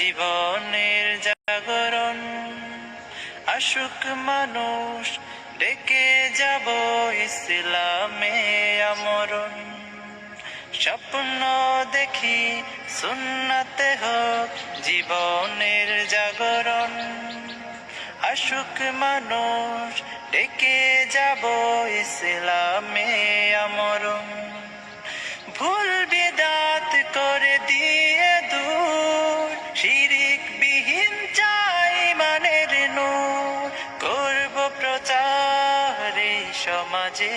জীবনের জাগরণ, আসুক মানুষ, ডেকে যাব ইসলামে আমরণ। স্বপ্ন দেখি সুন্নাতে হোক জীবনের জাগরণ। আসুক মানুষ, ডেকে যাব ইসলামে সমাজে,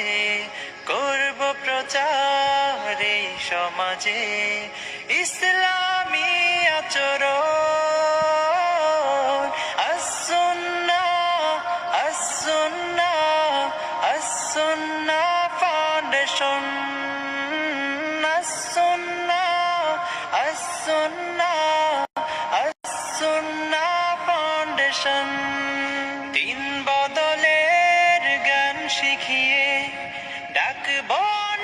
করব প্রচার এই সমাজে। ইসলামী আচরণ আসুন্না আসুন্না আসুন্না ফাউন্ডেশন আসুন্না আসুন্না আসুন্না ফাউন্ডেশন শিখিয়ে ডাকব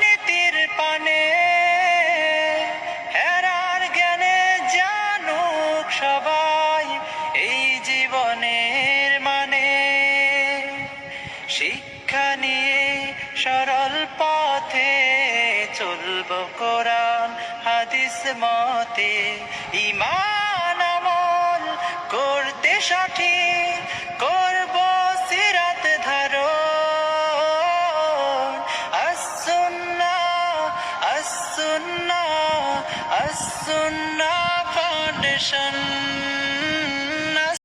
নীতির পানে। হেরার জ্ঞানে জানুক সবাই এই জীবনের মানে। শিক্ষা নিয়ে সরল পথে চলব কোরআন, হাদিস, মতে। ইমান আমল করতে সঠিক As-Sunnah, As-Sunnah Foundation.